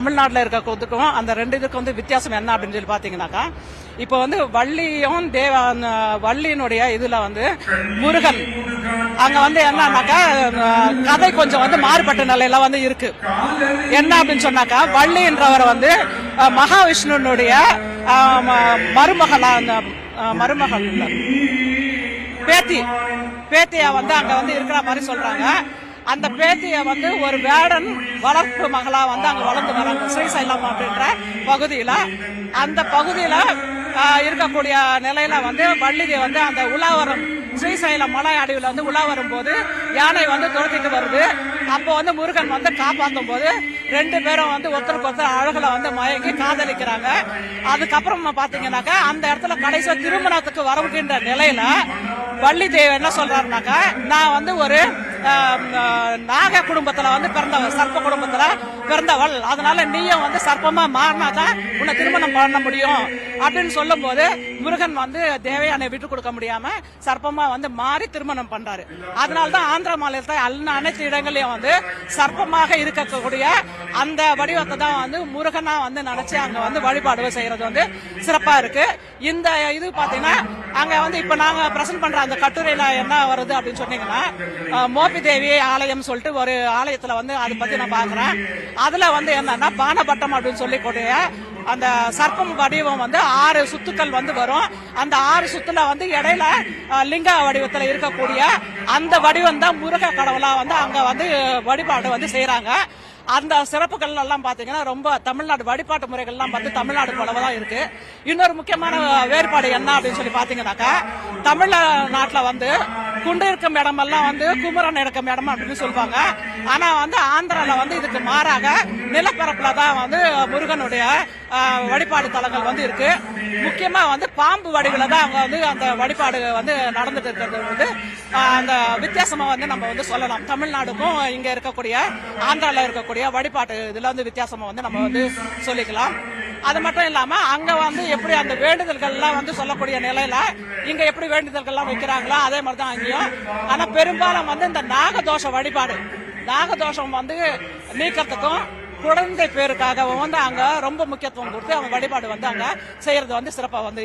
தமிழ்நாட்டில் இருக்கிறதுக்கும் அந்த ரெண்டு இதுக்கும் வந்து வித்தியாசம் என்ன அப்படின்னு சொல்லி பாத்தீங்கன்னாக்கா இப்போ வந்து வள்ளியும் தேவ வள்ளியினுடைய இதுல வந்து முருகன். அங்க வந்து என்னன்னாக்கா கதை கொஞ்சம் வந்து மாறுபட்ட நிலையில வந்து இருக்கு. என்ன அப்படின்னு சொன்னாக்கா வள்ளின்றவர் வந்து மகாவிஷ்ணுனுடைய மருமகளா அந்த மருமகள் பேத்தி. பேத்தியா வந்து அங்க வந்து இருக்கிற மாதிரி சொல்றாங்க. அந்த பேத்திய வந்து ஒரு வேடன் வளர்ப்பு மகளா வந்து அங்க வளர்ந்து வராங்க ஸ்ரீசைலம் அப்படின்ற பகுதியில அந்த பகுதியில இருக்கக்கூடிய நிலையில வந்து வள்ளிகை வந்து அந்த உலாவரம் ஸ்ரீசைலம் மலை அடிவில் வந்து உலா வரும்போது யானை வந்து துரத்திட்டு வருது. அப்போ வந்து முருகன் வந்து காப்பாற்றும் போது ரெண்டு பேரும் வந்து ஒருத்தருக்கு ஒருத்தர் அழகுல வந்து மயங்கி காதலிக்கிறாங்க. அதுக்கப்புறம் பாத்தீங்கன்னாக்கா அந்த இடத்துல கடைசியா திருமணத்துக்கு வரவுகின்ற நிலையில வள்ளி தேவி என்ன சொல்றாருனாக்கா நான் வந்து ஒரு நாக குடும்பத்தில் வந்து பிறந்தவர் சர்ப்ப குடும்பத்தில் பிறந்தவள். அதனால நீயும் வந்து சர்ப்பமா மாறினாதான் உன்னை திருமணம் பண்ண முடியும். அப்படின்னு சொல்லும் போது முருகன் வந்து தேவையான விட்டு கொடுக்க முடியாம சர்ப்பமா வந்து மாறி திருமணம் பண்றாரு. அதனாலதான் ஆந்திர மாநிலத்தில் அல்ல அனைத்து இடங்களையும் வந்து சர்ப்பமாக இருக்கக்கூடிய அந்த வடிவத்தை தான் வந்து முருகனா வந்து நினைச்சு அங்க வந்து வழிபாடு செய்யறது வந்து சிறப்பா இருக்கு. இந்த இது பாத்தீங்கன்னா அங்க வந்து இப்ப நாங்க பிரசன்ட் பண்ற அந்த கட்டுரையில என்ன வருது அப்படின்னு சொன்னீங்கன்னா மோபி தேவி ஆலயம் சொல்லிட்டு ஒரு ஆலயத்துல வந்து அதை பத்தி நான் பாக்குறேன். அதுல வந்து என்னன்னா பானபட்டம் அப்படின்னு சொல்லக்கூடிய அந்த சர்ப்பம் வடிவம் வந்து ஆறு சுத்துக்கள் வந்து வரும். அந்த ஆறு சுத்துல வந்து இடையில லிங்க வடிவத்துல இருக்கக்கூடிய அந்த வடிவம் தான் முருக கடவுளா வந்து அங்க வந்து வழிபாடு வந்து செய்யறாங்க அந்த சிறப்புகள் எல்லாம் பாத்தீங்கன்னா ரொம்ப தமிழ்நாடு வழிபாட்டு முறைகள்லாம் பார்த்து தமிழ்நாடு போலவே தான் இருக்கு. இன்னொரு முக்கியமான வேறுபாடு என்ன அப்படின்னு சொல்லி பாத்தீங்கன்னாக்கா தமிழ்நாட்டுல வந்து குண்டு இருக்கும் இடமெல்லாம் வந்து குமரன் இருக்கும் இடம் அப்படின்னு சொல்லுவாங்க. ஆனா வந்து ஆந்திரால வந்து இதுக்கு மாறாக நிலப்பரப்புல தான் வந்து முருகனுடைய வழிபாடு தலங்கள் வந்து இருக்கு. முக்கியமா வந்து பாம்பு வடிவில தான் அவங்க வந்து அந்த வழிபாடு வந்து நடந்துட்டு இருக்கிறது வந்து அந்த வித்தியாசமா வந்து நம்ம வந்து சொல்லலாம். தமிழ்நாடுக்கும் இங்க இருக்கக்கூடிய ஆந்திரால இருக்கக்கூடிய வழிபாட்டு இதுல வந்து வித்தியாசமா வந்து நம்ம வந்து சொல்லிக்கலாம். அது மட்டும் இல்லாம அங்க வந்து எப்படி அந்த வேண்டுதல்கள் எல்லாம் வந்து சொல்லக்கூடிய நிலையில இங்க எப்படி வேண்டுதல்கள் எல்லாம் வைக்கிறாங்களோ அதே மாதிரி தான் அங்கேயும். ஆனா பெரும்பாலும் வந்து இந்த நாகதோஷ வழிபாடு நாகதோஷம் வந்து நீக்கிறதுக்கும் குழந்தை பேருக்காகவும் வந்து அங்க ரொம்ப முக்கியத்துவம் கொடுத்து அவங்க வழிபாடு வந்து அங்க செய்யறது வந்து சிறப்பா வந்து